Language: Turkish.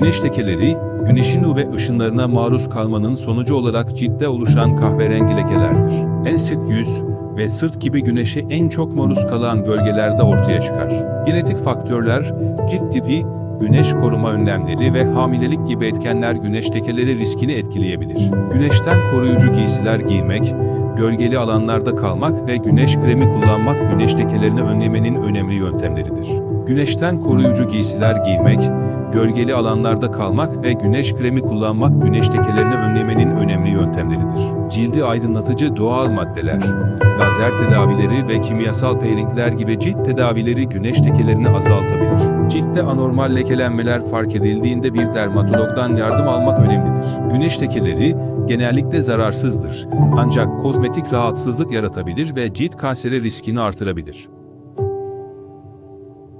Güneş lekeleri, güneşin UV ışınlarına maruz kalmanın sonucu olarak ciltte oluşan kahverengi lekelerdir. En sık yüz ve sırt gibi güneşe en çok maruz kalan bölgelerde ortaya çıkar. Genetik faktörler, cilt tipi, güneş koruma önlemleri ve hamilelik gibi etkenler güneş lekeleri riskini etkileyebilir. Güneşten koruyucu giysiler giymek, gölgeli alanlarda kalmak ve güneş kremi kullanmak güneş lekelerini önlemenin önemli yöntemleridir. Güneşten koruyucu giysiler giymek, gölgeli alanlarda kalmak ve güneş kremi kullanmak güneş lekelerini önlemenin önemli yöntemleridir. Cildi aydınlatıcı doğal maddeler, lazer tedavileri ve kimyasal peelingler gibi cilt tedavileri güneş lekelerini azaltabilir. Ciltte anormal lekelenmeler fark edildiğinde bir dermatologdan yardım almak önemlidir. Güneş lekeleri genellikle zararsızdır ancak kozmetik rahatsızlık yaratabilir ve cilt kanseri riskini artırabilir.